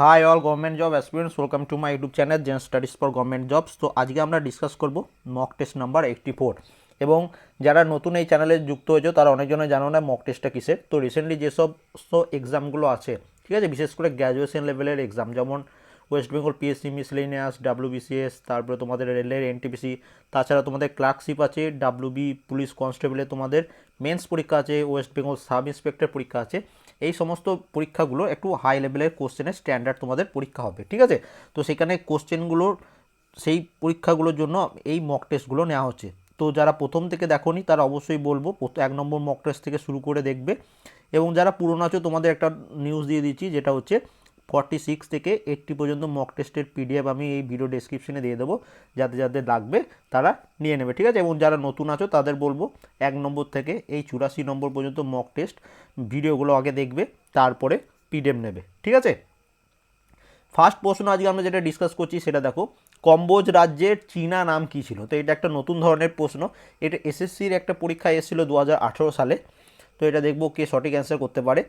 Hi all government job aspirants welcome to my YouTube channel Zen studies for government jobs তো আজকে আমরা discuss করব mock test number eighty four এবং যারা নতুন এই চ্যানেলে যুক্ত হয়েছে, তারা অনেকজনে জানো না মক টেস্টটা কিসের। তো রিসেন্টলি যেসব এক্সামগুলো আছে, ঠিক আছে? বিশেষ করে গ্র্যাজুয়েশন লেভেলের এক্সাম যেমন West Bengal PSC miscellaneous WBCS তারপরে তোমাদের রেলের এনটিপিসি তাছাড়া তোমাদের ক্লার্কশিপ আছে ডাব্লিউবি পুলিশ কনস্টেবলে তোমাদের মেন্স পরীক্ষা আছে ওয়েস্ট বেঙ্গল সাব ইন্সপেক্টর পরীক্ষা আছে। এই সমস্ত পরীক্ষাগুলো একটু হাই লেভেলের কোশ্চেনের স্ট্যান্ডার্ড তোমাদের পরীক্ষা হবে, ঠিক আছে? তো সেখানে কোশ্চেনগুলোর সেই পরীক্ষাগুলোর জন্য এই মক টেস্টগুলো নেওয়া হচ্ছে। তো যারা প্রথম থেকে দেখোনি, তারা অবশ্যই বলব এক নম্বর মক টেস্ট থেকে শুরু করে দেখবে। এবং যারা পুরনো আছো, তোমাদের একটা নিউজ দিয়ে দিচ্ছি, যেটা হচ্ছে ফর্টি সিক্স থেকে এইট্টি পর্যন্ত মক টেস্টের পিডিএফ আমি এই ভিডিও ডেসক্রিপশনে দিয়ে দেবো, যাতে যাদের লাগবে তারা নিয়ে নেবে, ঠিক আছে? এবং যারা নতুন আছো তাদের বলব, এক নম্বর থেকে এই চুরাশি নম্বর পর্যন্ত মক টেস্ট ভিডিওগুলো আগে দেখবে, তারপরে পিডিএফ নেবে, ঠিক আছে? ফার্স্ট প্রশ্ন আজকে আমরা যেটা ডিসকাস করছি সেটা দেখো, কম্বোজ রাজ্যের চীনা নাম কী ছিল? তো এটা একটা নতুন ধরনের প্রশ্ন, এটা এসএসসির একটা পরীক্ষা এসেছিল দু হাজার আঠেরো সালে, তো এটা দেখব কে সঠিক অ্যান্সার করতে পারে।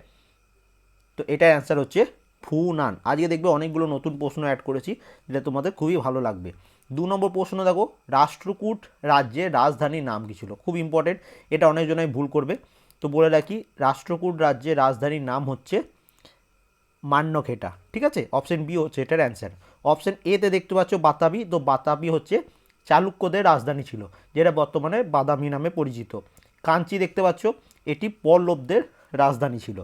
তো এটার অ্যান্সার হচ্ছে ফুনান আজকে দেখবে অনেকগুলো নতুন প্রশ্ন অ্যাড করেছি, যেটা তোমাদের খুবই ভালো লাগবে। দু নম্বর প্রশ্ন দেখো, রাষ্ট্রকূট রাজ্যের রাজধানীর নাম কী ছিল? খুব ইম্পর্টেন্ট এটা অনেকজনাই ভুল করবে। তো বলে রাখি, রাষ্ট্রকূট রাজ্যের রাজধানীর নাম হচ্ছে মান্যখেটা, ঠিক আছে? অপশন বি হচ্ছে এটার অ্যান্সার অপশন এতে দেখতে পাচ্ছ বাতাবি, তো বাতাবি হচ্ছে চালুক্যদের রাজধানী ছিল, যেটা বর্তমানে বাদামি নামে পরিচিত। কাঞ্চি দেখতে পাচ্ছ, এটি পল্লবদের রাজধানী ছিল।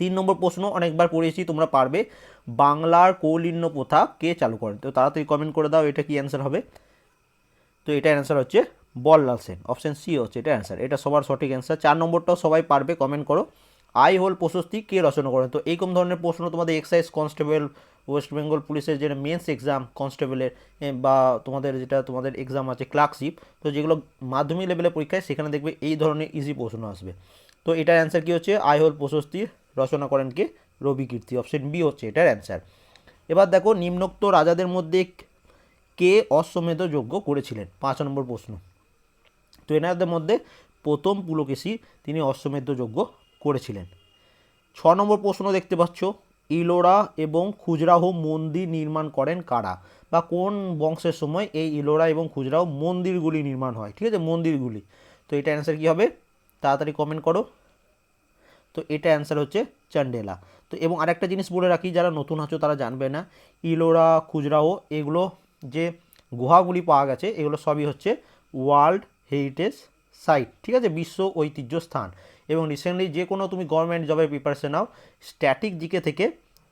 তিন নম্বর প্রশ্ন অনেকবার পড়িয়েছি, তোমরা পারবে। বাংলার কৌলিন্য প্রথা কে চালু করেন? তো তাড়াতাড়ি কমেন্ট করে দাও, এটা কি অ্যান্সার হবে? তো এটা অ্যান্সার হচ্ছে বল্লাল সেন। অপশন সি হচ্ছে এটা অ্যান্সার এটা সবার সঠিক অ্যান্সার চার নম্বরটাও সবাই পারবে কমেন্ট করো। আই হোল প্রশস্তি কে রচনা করেন? তো এইরকম ধরনের প্রশ্ন তোমাদের এক্সাইজ কনস্টেবল ওয়েস্ট বেঙ্গল পুলিশের যেটা মেন্স এক্সাম কনস্টেবলের বা তোমাদের যেটা তোমাদের এক্সাম আছে ক্লার্কশিপ তো যেগুলো মাধ্যমিক লেভেলের পরীক্ষায় সেখানে দেখবে এই ধরনের ইজি প্রশ্ন আসবে। তো এটার অ্যান্সার কী হচ্ছে? আই হোল প্রশস্তি রচনা করেন কে? রবি কীর্তি। অপশন বি হচ্ছে এটার অ্যান্সার এবার দেখো, নিম্নোক্ত রাজাদের মধ্যে কে অশ্বমেধ যজ্ঞ করেছিলেন? পাঁচ নম্বর প্রশ্ন। তো এনাদের মধ্যে প্রথম পুলকেশী তিনি অশ্বমেধ যজ্ঞ করেছিলেন। ছ নম্বর প্রশ্ন দেখতে পাচ্ছ, ইলোরা এবং খুজরাহ মন্দির নির্মাণ করেন কারা? বা কোন বংশের সময় এই ইলোরা এবং খুজরাহ মন্দিরগুলি নির্মাণ হয়? ঠিক আছে, মন্দিরগুলি। তো এটা অ্যান্সার কী হবে? তাড়াতাড়ি কমেন্ট করো। তো এটা অ্যান্সার হচ্ছে চান্ডেলা তো এবং আরেকটা জিনিস বলে রাখি, যারা নতুন আছো তারা জানবে না, ইলোরা খুজরাও এগুলো যে গুহাগুলি পাওয়া গেছে, এগুলো সবই হচ্ছে ওয়ার্ল্ড হেরিটেজ সাইট ঠিক আছে? বিশ্ব ঐতিহ্য স্থান। এবং রিসেন্টলি যে কোনো তুমি গভর্নমেন্ট জবের প্রিপারেশন নাও স্ট্যাটিক জিকে থেকে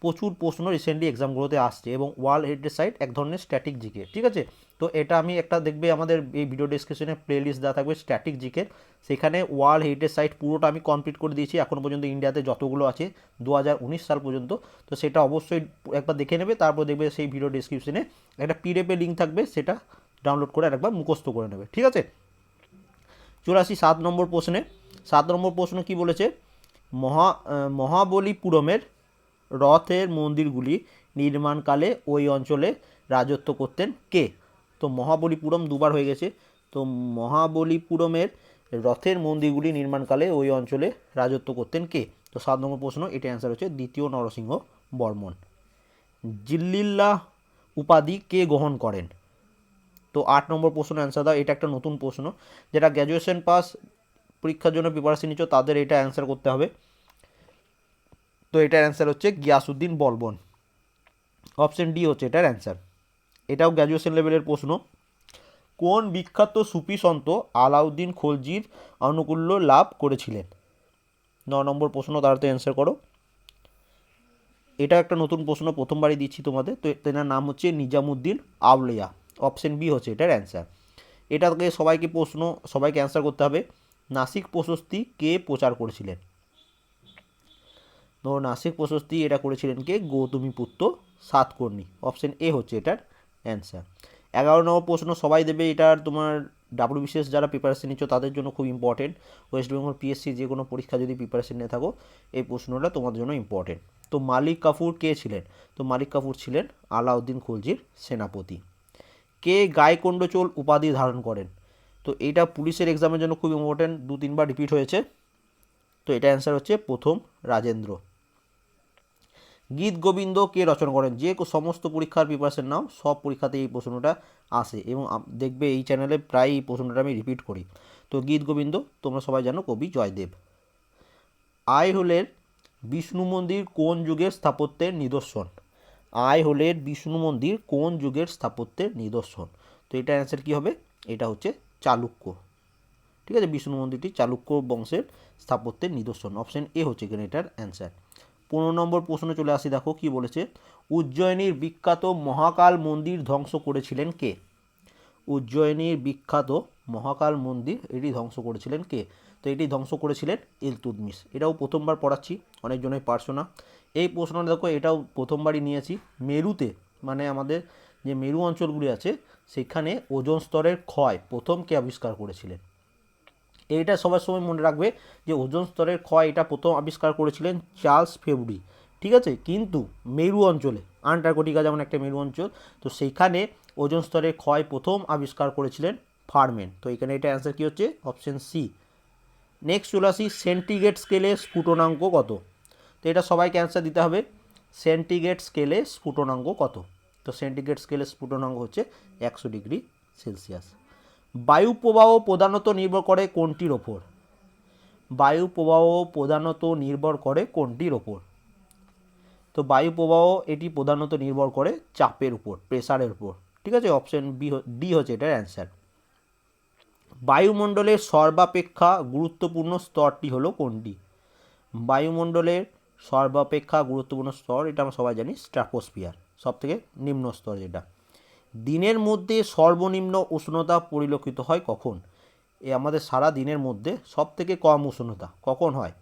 প্রচুর প্রশ্ন রিসেন্টলি এক্সামগুলোতে আসছে এবং ওয়ার্ল্ড হেরিটেজ সাইট এক ধরনের স্ট্যাটিক জিকে, ঠিক আছে? তো এটা আমি একটা দেখবে আমাদের এই ভিডিও ডিসক্রিপশনে প্লেলিস্ট দেওয়া থাকবে স্ট্যাটিক জিকের সেখানে ওয়ার্ল্ড হেরিটেজ সাইট পুরোটা আমি কমপ্লিট করে দিয়েছি এখনও পর্যন্ত ইন্ডিয়াতে যতগুলো আছে দু হাজার উনিশ সাল পর্যন্ত। তো সেটা অবশ্যই একবার দেখে নেবে, তারপর দেখবে সেই ভিডিও ডিসক্রিপশনে একটা পিডিএফের লিঙ্ক থাকবে, সেটা ডাউনলোড করে আরেকবার মুখস্থ করে নেবে, ঠিক আছে? চুরাশি সাত নম্বর প্রশ্নে, সাত নম্বর প্রশ্ন কি বলেছে? মহা মহাবলীপুরমের রথের মন্দিরগুলি নির্মাণকালে ওই অঞ্চলে রাজত্ব করতেন কে? তো মহাবলীপুরম দুবার হয়ে গেছে। তো মহাবলীপুরমের রথের মন্দিরগুলি নির্মাণকালে ওই অঞ্চলে রাজত্ব করতেন কে? তো সাত নম্বর প্রশ্ন এটা অ্যান্সার হচ্ছে দ্বিতীয় নরসিংহ বর্মন জিল্লিল্লাহ উপাধি কে গ্রহণ করেন? তো আট নম্বর প্রশ্ন অ্যান্সার দাও, এটা একটা নতুন প্রশ্ন। যেটা গ্র্যাজুয়েশন পাস পরীক্ষার জন্য প্রিপারেশন নিচ্ছ, তাদের এটা অ্যান্সার করতে হবে। তো এটার অ্যান্সার হচ্ছে গিয়াসুদ্দিন বলবন। অপশন ডি হচ্ছে এটার অ্যান্সার এটাও গ্র্যাজুয়েশন লেভেলের প্রশ্ন। কোন বিখ্যাত সুফি সন্ত আলাউদ্দিন খলজির আনুকূল্য লাভ করেছিলেন? ন নম্বর প্রশ্ন তাড়াতাড়ি অ্যান্সার করো। এটা একটা নতুন প্রশ্ন, প্রথমবারই দিচ্ছি তোমাদের। তো তেনার নাম হচ্ছে নিজামুদ্দিন আউলিয়া। অপশন বি হচ্ছে এটার অ্যান্সার এটাকে সবাইকে প্রশ্ন, সবাইকে অ্যান্সার করতে হবে। নাসিক প্রশস্তি কে প্রচার করেছিলেন? তো নাসিক প্রশস্তি এটা করেছিলেন কে? গৌতমীপুত্র সাতকর্ণী। অপশন এ হচ্ছে এটার অ্যান্সার এগারো নম্বর প্রশ্ন, সবাই দেবে এটার তোমার ডাব্লিউ বিশেষ যারা প্রিপারেশন নিচ্ছ তাদের জন্য খুব ইম্পর্টেন্ট ওয়েস্ট বেঙ্গল পিএসসি যে কোনো পরীক্ষা যদি প্রিপারেশন নিয়ে থাকো, এই প্রশ্নটা তোমাদের জন্য ইম্পর্টেন্ট তো মালিক কাফুর কে ছিলেন? তো মালিক কাফুর ছিলেন আলাউদ্দিন খলজির সেনাপতি। কে গায়কণ্ডচোল উপাধি ধারণ করেন? তো এটা পুলিশের এক্সামের জন্য খুব ইম্পর্টেন্ট দু তিনবার রিপিট হয়েছে। তো এটা অ্যান্সার হচ্ছে প্রথম রাজেন্দ্র। গীত গোবিন্দ কে রচনা করেন? যে সমস্ত পরীক্ষার প্রিপারেশন নাও, সব পরীক্ষাতে এই প্রশ্নটা আসে এবং দেখবে এই চ্যানেলে প্রায় এই প্রশ্নটা আমি রিপিট করি। তো গীত গোবিন্দ, তোমরা সবাই জানো কবি জয়দেব। আইহোলের বিষ্ণু মন্দির কোন যুগের স্থাপত্যের নিদর্শন? আইহোলের বিষ্ণু মন্দির কোন যুগের স্থাপত্যের নিদর্শন? তো এটা অ্যান্সার কী হবে? এটা হচ্ছে চালুক্য। ঠিক আছে? বিষ্ণু মন্দিরটি চালুক্য বংশের স্থাপত্যের নিদর্শন। অপশন এ হচ্ছে এখানে এটার অ্যান্সার পনেরো নম্বর প্রশ্ন চলে আসি, দেখো কি বলেছে, উজ্জয়িনীর বিখ্যাত মহাকাল মন্দির ধ্বংস করেছিলেন কে? উজ্জয়িনীর বিখ্যাত মহাকাল মন্দির এটি ধ্বংস করেছিলেন কে? তো এটি ধ্বংস করেছিলেন ইলতুদমিস এটাও প্রথমবার পড়াচ্ছি অনেকজনই পারছ না। এই প্রশ্নটা দেখো, এটাও প্রথমবারই নিয়েছি। মেরুতে মানে আমাদের যে মেরু অঞ্চলগুলি আছে, সেখানে ওজন স্তরের ক্ষয় প্রথম কে আবিষ্কার করেছিলেন? এইটা সবার সময় মনে রাখবে যে ওজন স্তরের ক্ষয় এটা প্রথম আবিষ্কার করেছিলেন চার্লস ফেব্রি, ঠিক আছে? কিন্তু মেরু অঞ্চলে, আন্টার্কটিকা যেমন একটা মেরু অঞ্চল, তো সেইখানে ওজন স্তরের ক্ষয় প্রথম আবিষ্কার করেছিলেন ফার্মেন তো এখানে এটা অ্যান্সার কী হচ্ছে? অপশন সি নেক্সট চলে আসি সেন্টিগ্রেড স্কেলে স্ফুটনাঙ্ক কত? তো এটা সবাইকে অ্যান্সার দিতে হবে সেন্টিগ্রেড স্কেলে স্ফুটনাঙ্ক কত? তো সেন্টিগ্রেড স্কেলে স্ফুটনাঙ্ক হচ্ছে একশো ডিগ্রি সেলসিয়াস। বায়ু প্রবাহ প্রধানত নির্ভর করে কোনটির ওপর? বায়ু প্রবাহ প্রধানত নির্ভর করে কোনটির ওপর? তো বায়ু প্রবাহ এটি প্রধানত নির্ভর করে চাপের উপর, প্রেসারের উপর। ঠিক আছে? অপশন বি ডি হচ্ছে এটার অ্যান্সার। বায়ুমণ্ডলের সর্বাপেক্ষা গুরুত্বপূর্ণ স্তরটি হলো কোনটি? বায়ুমণ্ডলের সর্বাপেক্ষা গুরুত্বপূর্ণ স্তর, এটা আমরা সবাই জানি স্ট্রাপোস্ফিয়ার সব থেকে নিম্ন স্তর যেটা। দিনের মধ্যে সর্বনিম্ন উষ্ণতা পরিলক্ষিত হয় কখন? এ আমাদের সারা দিনের মধ্যে সব থেকে কম উষ্ণতা কখন হয়?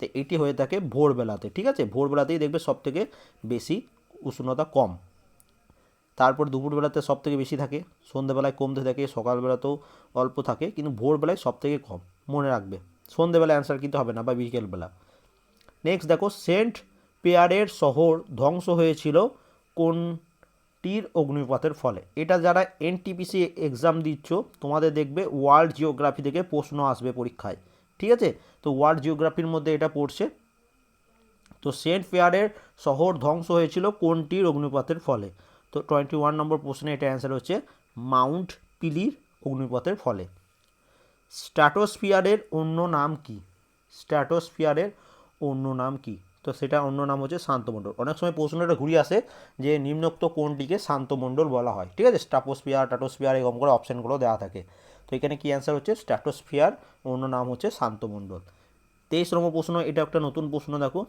তো এটি হয়ে থাকে ভোরবেলাতে, ঠিক আছে? ভোরবেলাতেই দেখবে সব থেকে বেশি উষ্ণতা কম। তারপর দুপুরবেলাতে সব থেকে বেশি থাকে সন্ধ্যেবেলায় কমতে থাকে, সকালবেলাতেও অল্প থাকে, কিন্তু ভোরবেলায় সব থেকে কম, মনে রাখবে। সন্ধ্যেবেলায় অ্যান্সার কিন্তু হবে না, বা বিকেলবেলা। নেক্সট দেখো, সেন্ট পেয়ারের শহর ধ্বংস হয়েছিল কোনটির অগ্নিপাতের ফলে। এটা যারা এনটিপিসি এক্সাম দিচ্ছ, তোমাদের দেখবে ওয়ার্ল্ড জিওগ্রাফি থেকে প্রশ্ন আসবে পরীক্ষায়। ঠিক আছে? তো ওয়ার্ল্ড জিওগ্রাফির মধ্যে এটা পড়ছে। তো সেন্ট পেয়ারের শহর ধ্বংস হয়েছিল কোনটির অগ্নিপাতের ফলে? তো টোয়েন্টি ওয়ান নম্বর প্রশ্নে এটা অ্যান্সার হচ্ছে মাউন্ট পিলির অগ্নিপথের ফলে। স্ট্র্যাটোস্ফিয়ারের অন্য নাম কি? স্ট্র্যাটোস্ফিয়ারের অন্য নাম কি? তো সেটা অন্য নাম হচ্ছে শান্তমণ্ডল অনেক সময় প্রশ্নটা ঘুরিয়ে আসে যে নিম্নোক্ত কোনটিকে শান্তমণ্ডল বলা হয়। ঠিক আছে? স্ট্রাপোস্ফিয়ার টাটোস্ফিয়ার এরকম করে অপশানগুলো দেওয়া থাকে। তো এখানে কী অ্যান্সার হচ্ছে? স্ট্র্যাটোস্ফিয়ার অন্য নাম হচ্ছে শান্তমণ্ডল তেইশ নম্বর প্রশ্ন, এটা একটা নতুন প্রশ্ন, দেখো।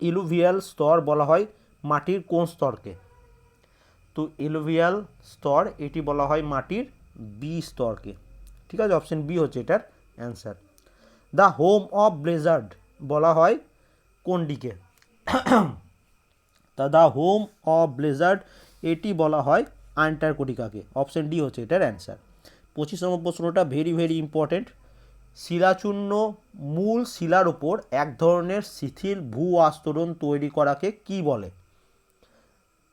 ইলুভিয়াল স্তর বলা হয় মাটির কোন স্তরকে? তো এলোভিয়াল স্তর, এটি বলা হয় মাটির বি স্তরকে। ঠিক আছে? অপশন বি হচ্ছে এটার answer the home of blizzards বলা হয় কোনটিকে তা দ্য হোম অফ ব্লেজার্ড, এটি বলা হয় আন্টার্কটিকাকে। অপশন ডি হচ্ছে এটার অ্যান্সার। পঁচিশ নম্বর প্রশ্নটা ভেরি ভেরি ইম্পর্ট্যান্ট শিলাচূর্ণ মূল শিলার উপর এক ধরনের শিথিল ভূ আস্তরণ তৈরি করাকে কি বলে?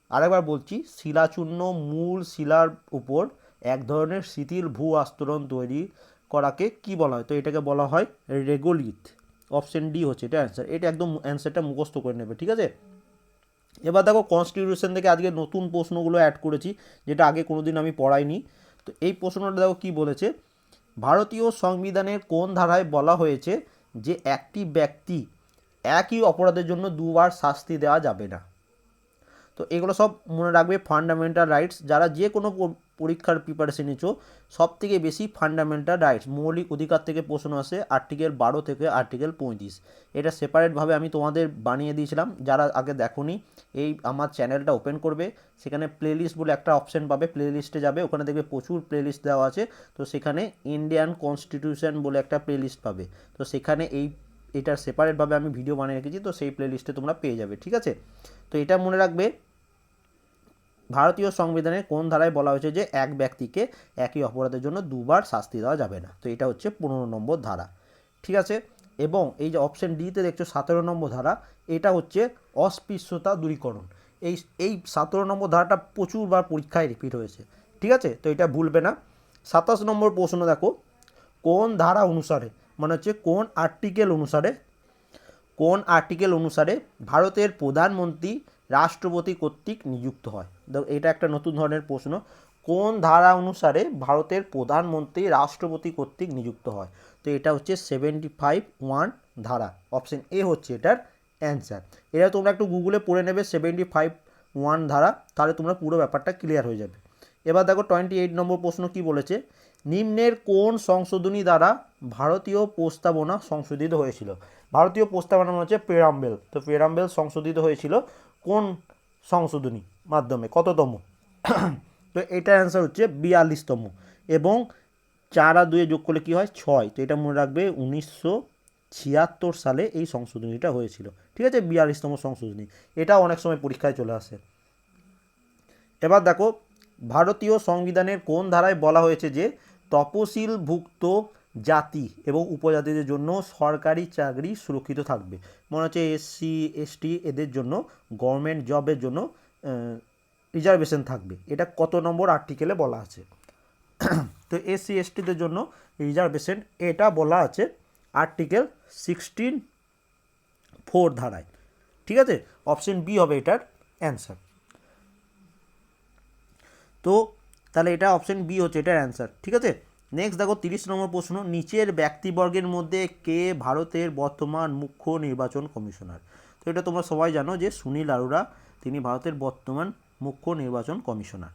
আরেকবার বলছি, শিলাচূর্ণ মূল শিলার উপর এক ধরনের শিথিল ভূ আস্তরণ তৈরি করাকে কি বলা হয়? তো এটাকে বলা হয় রেগোলিথ। অপশন ডি হচ্ছে, এটা অ্যান্সার এটা একদম অ্যান্সারটা মুখস্থ করে নেবে, ঠিক আছে? এবার দেখো কনস্টিটিউশন থেকে আজকে নতুন প্রশ্নগুলো অ্যাড করেছি, যেটা আগে কোনো দিন আমি পড়াইনি। তো এই প্রশ্নটা দেখো কী বলেছে? ভারতীয় সংবিধানের কোন ধারায় বলা হয়েছে যে একটি ব্যক্তি একই অপরাধের জন্য দুবার শাস্তি দেওয়া যাবে না? তো এগুলো সব মনে রাখবে ফান্ডামেন্টাল রাইটস যারা যে কোনো পরীক্ষার প্রিপারেশন নিচ্ছ সব থেকে বেশি ফান্ডামেন্টাল রাইটস মৌলিক অধিকার থেকে প্রশ্ন আসে আর্টিকেল বারো থেকে আর্টিকেল পঁয়ত্রিশ। এটা সেপারেটভাবে আমি তোমাদের বানিয়ে দিয়েছিলাম। যারা আগে দেখোনি, এই আমার চ্যানেলটা ওপেন করবে। সেখানে প্লেলিস্ট বলে একটা অপশন পাবে প্লেলিস্টে যাবে। ওখানে দেখবে প্রচুর প্লেলিস্ট দেওয়া আছে। তো সেখানে ইন্ডিয়ান কনস্টিটিউশন বলে একটা প্লেলিস্ট পাবে। তো সেখানে এই, এটার সেপারেটভাবে আমি ভিডিও বানিয়ে রেখেছি। তো সেই প্লেলিস্টে তোমরা পেয়ে যাবে, ঠিক আছে? তো এটা মনে রাখবে ভারতীয় সংবিধানে কোন ধারায় বলা হয়েছে যে এক ব্যক্তিকে একই অপরাধের জন্য দুবার শাস্তি দেওয়া যাবে না? তো এটা হচ্ছে পনেরো নম্বর ধারা। ঠিক আছে? এবং এই যে অপশন ডিতে দেখছ সতেরো নম্বর ধারা, এটা হচ্ছে অস্পৃশ্যতা দূরীকরণ। এই এই সতেরো নম্বর ধারাটা প্রচুরবার পরীক্ষায় রিপিট হয়েছে। ঠিক আছে? তো এটা ভুলবে না। সাতাশ নম্বর প্রশ্ন দেখো, কোন ধারা অনুসারে মানে হচ্ছে কোন আর্টিকেল অনুসারে, কোন আর্টিকেল অনুসারে ভারতের প্রধানমন্ত্রী রাষ্ট্রপতি কর্তৃক নিযুক্ত হয়। এটা একটা নতুন ধরনের প্রশ্ন। কোন ধারা অনুসারে ভারতের প্রধানমন্ত্রী রাষ্ট্রপতি কর্তৃক নিযুক্ত হয়? তো এটা হচ্ছে সেভেন্টি ফাইভ ওয়ান ধারা। অপশন এ হচ্ছে এটার অ্যান্সার এটা তোমরা একটু গুগলে পড়ে নেবে সেভেন্টি ফাইভ ওয়ান ধারা, তাহলে তোমরা পুরো ব্যাপারটা ক্লিয়ার হয়ে যাবে। এবার দেখো টোয়েন্টি এইট নম্বর প্রশ্ন কি বলেছে? নিম্নের কোন সংশোধনী দ্বারা ভারতীয় প্রস্তাবনা সংশোধিত হয়েছিল? ভারতীয় প্রস্তাবনা মানে হচ্ছে পেরাম্বেল তো পেরাম্বেল সংশোধিত হয়েছিল কোন সংশোধনী মাধ্যমে? কততম? তো এটার অ্যান্সার হচ্ছে বিয়াল্লিশতম। এবং চার আর দুয়ে যোগ করলে কী হয়? ছয়। তো এটা মনে রাখবে উনিশশো ছিয়াত্তর সালে এই সংশোধনীটা হয়েছিল। ঠিক আছে? বিয়াল্লিশতম সংশোধনী। এটা অনেক সময় পরীক্ষায় চলে আসে। এবার দেখো, ভারতীয় সংবিধানের কোন ধারায় বলা হয়েছে যে তপশিলভুক্ত জাতি এবং উপজাতিদের জন্য সরকারি চাকরি সুরক্ষিত থাকবে। মনে হচ্ছে এসসি এসটি এদের জন্য গভর্নমেন্ট জবের জন্য রিজার্ভেশন থাকবে। এটা কত নম্বর আর্টিকেলে বলা আছে? তো এসসি এসটিদের জন্য রিজার্ভেশন এটা বলা আছে আর্টিকেল সিক্সটিন ফোর ধারায়। ঠিক আছে? অপশন বি হবে এটার অ্যান্সার তো তাহলে এটা অপশন বি হচ্ছে এটার অ্যান্সার ঠিক আছে? নেক্সট দেখো তিরিশ নম্বর প্রশ্ন, নিচের ব্যক্তিবর্গের মধ্যে কে ভারতের বর্তমান মুখ্য নির্বাচন কমিশনার? তো এটা তোমরা সবাই জানো যে সুনীল আরোরা, তিনি ভারতের বর্তমান মুখ্য নির্বাচন কমিশনার।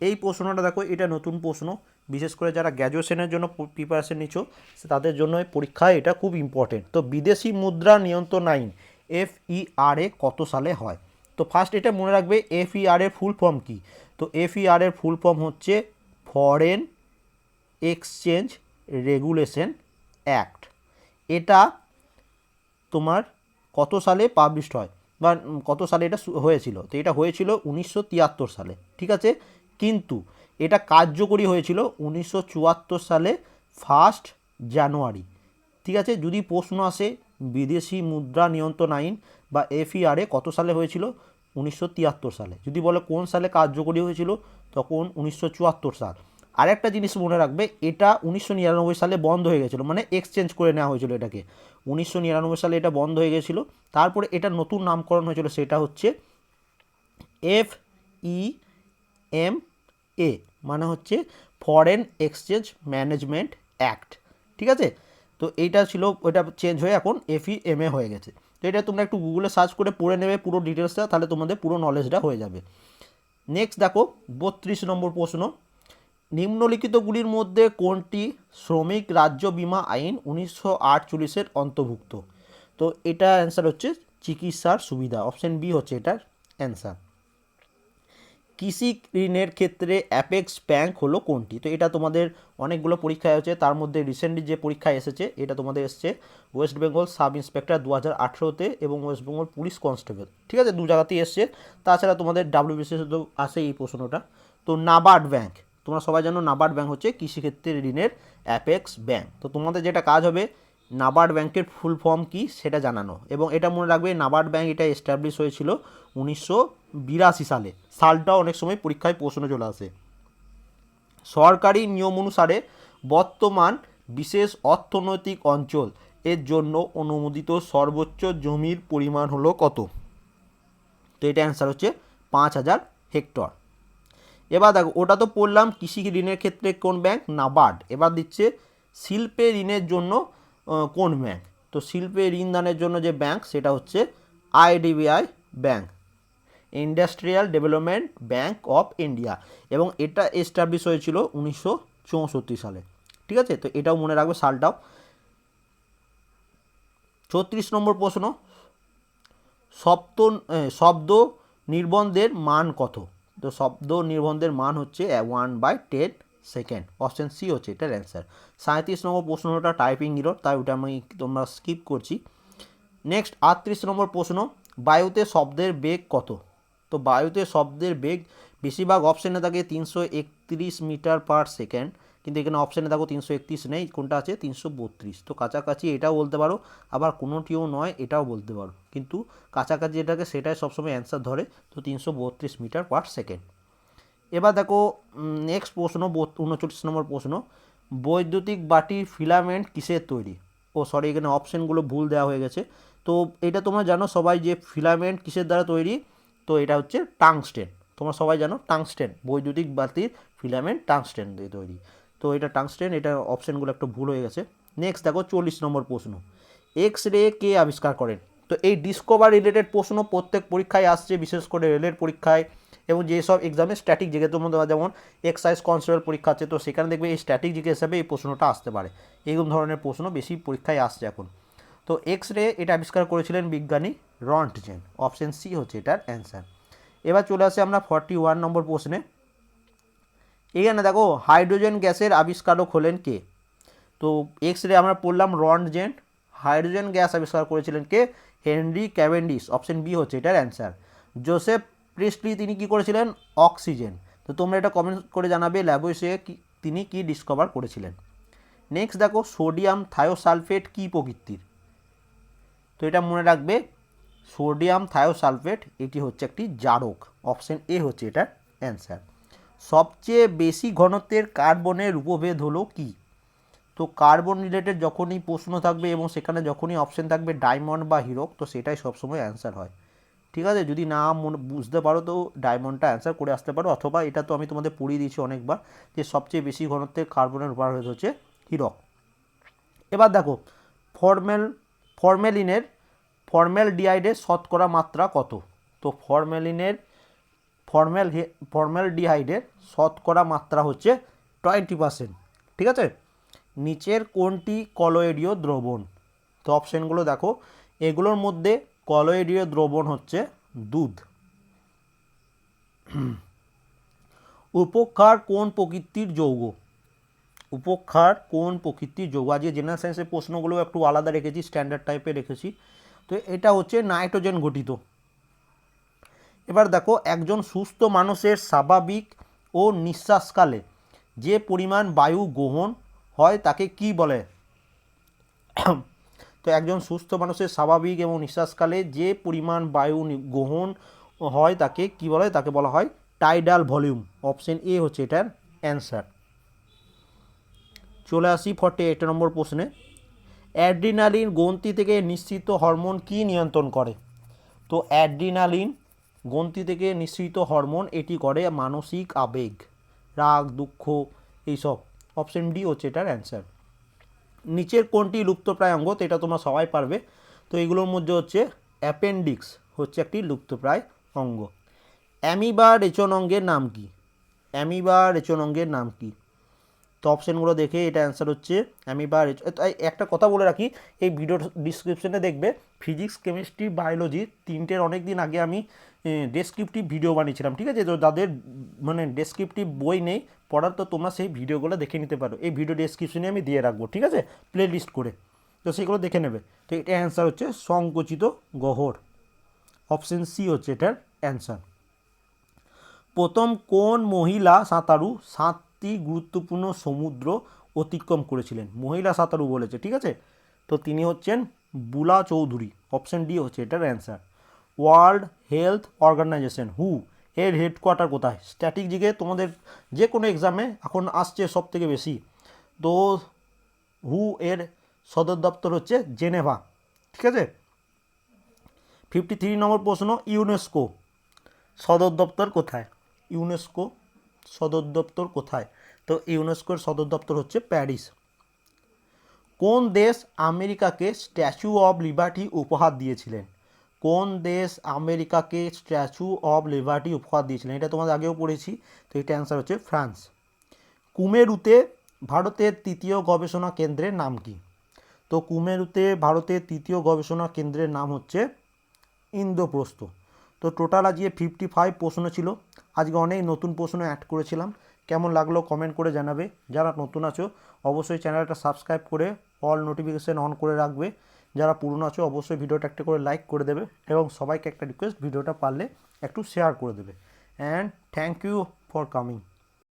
এই প্রশ্নটা দেখো, এটা নতুন প্রশ্ন। বিশেষ করে যারা গ্র্যাজুয়েশনের জন্য প্রিপারেশন নিচ্ছ তাদের জন্য পরীক্ষায় এটা খুব ইম্পর্টেন্ট তো বিদেশি মুদ্রা নিয়ন্ত্রণ আইন এফ ই আর এ কত সালে হয়? তো ফার্স্ট এটা মনে রাখবে এফ ফুল ফর্ম কী? তো এফ ই ফুল ফর্ম হচ্ছে ফরেন এক্সচেঞ্জ রেগুলেশন অ্যাক্ট এটা তোমার কত সালে পাবলিশড হয়? বা কত সালে এটা হয়েছিল? তো এটা হয়েছিল উনিশশো তিয়াত্তর সালে, ঠিক আছে? কিন্তু এটা কার্যকরী হয়েছিল উনিশশো চুয়াত্তর সালে ফার্স্ট জানুয়ারি ঠিক আছে? যদি প্রশ্ন আসে, বিদেশি মুদ্রা নিয়ন্ত্রণ আইন বা এফইআরএ কত সালে হয়েছিল? উনিশশো তিয়াত্তর সালে। যদি বলে কোন সালে কার্যকরী হয়েছিল? তখন উনিশশো চুয়াত্তর সাল আরেকটা জিনিস মনে রাখবে, এটা উনিশশো নিরানব্বই সালে বন্ধ হয়ে গেছিল মানে এক্সচেঞ্জ করে নেওয়া হয়েছিল এটাকে। উনিশশো নিরানব্বই সালে এটা বন্ধ হয়ে গেছিল, তারপরে এটা নতুন নামকরণ হয়েছিল, সেটা হচ্ছে এফ ই এম এ মানে হচ্ছে ফরেন এক্সচেঞ্জ ম্যানেজমেন্ট অ্যাক্ট ঠিক আছে? তো এইটা ছিল ওটা চেঞ্জ হয়ে এখন এফ ই এম এ হয়ে গেছে। তো এটা তোমরা একটু গুগলে সার্চ করে পড়ে নেবে পুরো ডিটেলসটা তাহলে তোমাদের পুরো নলেজটা হয়ে যাবে। নেক্সট দেখো, বত্রিশ নম্বর প্রশ্ন। নিম্নলিখিতগুলির মধ্যে কোনটি শ্রমিক রাজ্য বীমা আইন উনিশশো আটচল্লিশের অন্তর্ভুক্ত? তো এটা অ্যান্সার হচ্ছে চিকিৎসার সুবিধা। অপশন বি হচ্ছে এটার অ্যান্সার কৃষি ঋণের ক্ষেত্রে অ্যাপেক্স ব্যাঙ্ক হলো কোনটি? তো এটা তোমাদের অনেকগুলো পরীক্ষায় হয়েছে তার মধ্যে রিসেন্টলি যে পরীক্ষায় এসেছে, এটা তোমাদের এসছে ওয়েস্ট বেঙ্গল সাব ইন্সপেক্টর দু হাজার আঠেরোতে এবং ওয়েস্ট বেঙ্গল পুলিশ কনস্টেবল ঠিক আছে? দু জায়গাতেই এসছে। তাছাড়া তোমাদের ডাব্লিউবিসিএস আসে এই প্রশ্নটা। তো নাবার্ড ব্যাংক তোমরা সবাই জানো নাবার্ড ব্যাংক হচ্ছে কৃষিক্ষেত্রে ঋণের অ্যাপেক্স ব্যাংক। তো তোমাদের যেটা কাজ হবে, নাবার্ড ব্যাংকের ফুল ফর্ম কি সেটা জানানো। এবং এটা মনে রাখবে, নাবার্ড ব্যাংক এটা এস্টাবলিশ হয়েছিল উনিশশো বিরাশি সালে। সালটাও অনেক সময় পরীক্ষায় প্রশ্ন চলে আসে। সরকারি নিয়ম অনুসারে বর্তমান বিশেষ অর্থনৈতিক অঞ্চল এর জন্য অনুমোদিত সর্বোচ্চ জমির পরিমাণ হলো কত? তো এটা অ্যান্সার হচ্ছে পাঁচ হাজার হেক্টর। এবার দেখো, ওটা তো পড়লাম কৃষি ঋণের ক্ষেত্রে কোন ব্যাংক নাবার্ড এবার দিচ্ছে শিল্পে ঋণের জন্য কোন ব্যাংক তো শিল্পে ঋণ দানের জন্য যে ব্যাংক সেটা হচ্ছে IDBI bank industrial development bank of India এবং এটা এস্টাবলিশ হয়েছিল উনিশশো চৌষট্টি সালে। ঠিক আছে? তো এটাও মনে রাখবে, সালটাও। ছত্রিশ নম্বর প্রশ্ন শব্দ শব্দ নির্বন্ধের মান কত? তো শব্দ নির্বন্ধের মান হচ্ছে one by ten second option C হচ্ছে এটার অ্যান্সার সাঁত্রিশ নম্বর প্রশ্নটা টাইপিং ইরোর তাই ওটা আমি তোমরা স্কিপ করছি। নেক্সট আটত্রিশ নম্বর প্রশ্ন, বায়ুতে শব্দের বেগ কত? তো বায়ুতে শব্দের বেগ বেশিরভাগ অপশানে থাকে তিনশো একত্রিশ মিটার পার সেকেন্ড কিন্তু এখানে অপশানে দেখো তিনশো একত্রিশ নেই, কোনটা আছে? তিনশো বত্রিশ। তো কাছাকাছি এটাও বলতে পারো, আবার কোনোটিও নয়, এটাও বলতে পারো। কিন্তু কাছাকাছি এটাকে সেটাই সবসময় অ্যান্সার ধরে, তো তিনশো বত্রিশ মিটার পার সেকেন্ড এবার দেখো নেক্সট প্রশ্ন উনচল্লিশ নম্বর প্রশ্ন। বৈদ্যুতিক বাটির ফিলামেন্ট কিসের তৈরি? ও সরি এখানে অপশানগুলো ভুল দেওয়া হয়ে গেছে। তো এটা তোমরা জানো সবাই যে ফিলামেন্ট কিসের দ্বারা তৈরি? তো এটা হচ্ছে টাংস্টেন। তোমরা সবাই জানো টাংস্টেন, বৈদ্যুতিক বাতির ফিলামেন্ট টাংস্টেন দিয়ে তৈরি। তো এটা টাংস্টেন এটা অপশানগুলো একটু ভুল হয়ে গেছে। নেক্সট দেখো চল্লিশ নম্বর প্রশ্ন। এক্স রে কে আবিষ্কার করেন? তো এই ডিসকভার রিলেটেড প্রশ্ন প্রত্যেক পরীক্ষায় আসছে, বিশেষ করে রেলের পরীক্ষায়, এবং যেসব এক্সামে স্ট্যাটিক জিকে তোমার যেমন এক্সাইজ কনস্টেবল পরীক্ষা আছে, তো সেখানে দেখবে এই স্ট্যাটিক জিকে হিসাবে এই প্রশ্নটা আসতে পারে। এইরকম ধরনের প্রশ্ন বেশি পরীক্ষায় আসছে এখন। তো এক্স রে এটা আবিষ্কার করেছিলেন বিজ্ঞানী রন্টজেন। অপশন সি হচ্ছে এটার অ্যান্সার এবার চলে আসে আমরা ফর্টি ওয়ান নম্বর প্রশ্নে। এখানে দেখো হাইড্রোজেন গ্যাসের আবিষ্কারক হলেন কে? তো এক্স রে আমরা পড়লাম রন্টজেন হাইড্রোজেন গ্যাস আবিষ্কার করেছিলেন কে? হেনরি ক্যাভেন্ডিস অপশন বি হচ্ছে এটার অ্যান্সার জোসেফ প্রিস্টলি তিনি কি করেছিলেন? অক্সিজেন। তো তোমরা এটা কমেন্ট করে জানাবে কি, তিনি কি ডিসকভার করেছিলেন? নেক্সট দেখো সোডিয়াম থায়োসালফেট কি প্রকৃতির? তো এটা মনে রাখবে সোডিয়াম থায়োসালফেট এটি হচ্ছে একটি জারক। অপশন এ হচ্ছে এটার অ্যান্সার সবচেয়ে বেশি ঘনত্বের কার্বনের উপভেদ হলো কি? তো কার্বন রিলেটেড যখনই প্রশ্ন থাকবে এবং সেখানে যখনই অপশন থাকবে ডায়মন্ড বা হিরক, তো সেটাই সবসময় অ্যান্সার হয়। ঠিক আছে? যদি না বুঝতে পারো তো ডায়মন্ডটা অ্যান্সার করে আসতে পারো। অথবা এটা তো আমি তোমাদের পড়িয়ে দিয়েছি অনেকবার যে সবচেয়ে বেশি ঘনত্বের কার্বনের উপহার হচ্ছে হিরক। এবার দেখো, ফর্মেল, ফর্মেলিনের ফর্মেল ডিহাইডের শতকরা মাত্রা কত? তো ফর্মেলিনের ফর্মেল ফর্মেল ডিহাইডের শতকরা মাত্রা হচ্ছে টোয়েন্টি পার্সেন্ট। ঠিক আছে? নিচের কোনটি কলয়েডীয় দ্রবণ? তো অপশানগুলো দেখো। এগুলোর মধ্যে কলয়েডীয় দ্রবণ হচ্ছে দুধ। উপক্ষার কোন প্রকৃতির যৌগ? উপক্ষার কোন প্রকৃতির যৌগ? আজকে জেনারেল সায়েন্সের প্রশ্নগুলো একটু আলাদা রেখেছি স্ট্যান্ডার্ড টাইপে রেখেছি। তো এটা হচ্ছে নাইট্রোজেন গঠিত। এবার দেখো, একজন সুস্থ মানুষের স্বাভাবিক ও নিঃশ্বাসকালে যে পরিমাণ বায়ু গ্রহণ হয় তাকে কি বলে? তো একজন সুস্থ মানুষের স্বাভাবিক এবং নিঃশ্বাসকালে যে পরিমাণ বায়ু গ্রহণ হয় তাকে কি বলে? তাকে বলা হয় টাইডাল ভলিউম অপশন এ হচ্ছে এটার অ্যান্সার চলে আসি ফর্টি এইট নম্বর প্রশ্নে। অ্যাড্রিনালিন গ্রন্থি থেকে নিশ্চিত হরমোন কি নিয়ন্ত্রণ করে? তো অ্যাড্রিনালিন গ্রন্থি থেকে নিঃসৃত হরমোন এটি করে মানসিক আবেগ, রাগ, দুঃখ এইসব। অপশন ডি হচ্ছে এটার অ্যান্সার। নিচের কোনটি লুপ্তপ্রায় অঙ্গ তো এটা তোমরা সবাই পারবে। তো এগুলোর মধ্যে হচ্ছে অ্যাপেন্ডিক্স হচ্ছে একটি লুপ্তপ্রায় অঙ্গ অ্যামিবা রেচন অঙ্গের নাম কি? অ্যামিবা রেচন অঙ্গের নাম কি? তো অপশানগুলো দেখে এটা অ্যান্সার হচ্ছে অ্যামিবা রেচ তাই একটা কথা বলে রাখি, এই ভিডিও ডিসক্রিপশনে দেখবে, ফিজিক্স, কেমিস্ট্রি, বায়োলজি তিনটের অনেক দিন আগে আমি ডেসক্রিপটিভ ভিডিও বানিয়েছিলাম, ঠিক আছে? তো যাদের মানে ডেসক্রিপটিভ বই নেই, পড়ার তো তোমরা সেই ভিডিওগুলো দেখে নিতে পারো। এই ভিডিও ডেসক্রিপশনে আমি দিয়ে রাখব, ঠিক আছে? প্লে লিস্ট করে। তো সেগুলো দেখে নেবে। তো এটা অ্যান্সার হচ্ছে সংকুচিত গহর অপশন সি হচ্ছে এটার অ্যান্সার প্রথম কোন মহিলা সাঁতারু সাতটি গুরুত্বপূর্ণ সমুদ্র অতিক্রম করেছিলেন? মহিলা সাঁতারু বলেছে, ঠিক আছে? তো তিনি হচ্ছেন বুলা চৌধুরী। অপশন ডি হচ্ছে এটার অ্যান্সার ওয়ার্ল্ড হেলথ অর্গানাইজেশন, হু, এর হেডকোয়ার্টার কোথায়? স্ট্যাটিক জিগে তোমাদের যে কোনো এক্সামে এখন আসছে সব থেকে বেশি। তো হু, এর সদর দপ্তর হচ্ছে জেনেভা। ঠিক আছে? ফিফটি থ্রি নম্বর প্রশ্ন ইউনেস্কো সদর দপ্তর কোথায়? ইউনেস্কো সদর দপ্তর কোথায়? তো ইউনেস্কোর সদর দপ্তর হচ্ছে প্যারিস। কোন দেশ আমেরিকাকে স্ট্যাচু অব লিবার্টি উপহার দিয়েছিলেন? কোন দেশ আমেরিকাকে স্ট্যাচু অব লিবার্টি উপহার দিয়েছিলেন? এটা তোমাদের আগেও পড়েছি, তো এটা অ্যান্সার হচ্ছে ফ্রান্স। কুমেরুতে ভারতের তৃতীয় গবেষণা কেন্দ্রের নাম কি? তো কুমেরুতে ভারতের তৃতীয় গবেষণা কেন্দ্রের নাম হচ্ছে ইন্দ্রপ্রস্থ। তো টোটাল আজকে ফিফটি ফাইভ প্রশ্ন ছিল। আজকে অনেক নতুন প্রশ্ন অ্যাড করেছিলাম। কেমন লাগল কমেন্ট করে জানাবে। যারা নতুন আছো, অবশ্যই চ্যানেলটা সাবস্ক্রাইব করে অল নোটিফিকেশান অন করে রাখবে। যারা পুরনো আছো, অবশ্যই ভিডিওটা একটা করে লাইক করে দেবে এবং সবাইকে একটা রিকোয়েস্ট ভিডিওটা পারলে একটু শেয়ার করে দেবে। And thank you for coming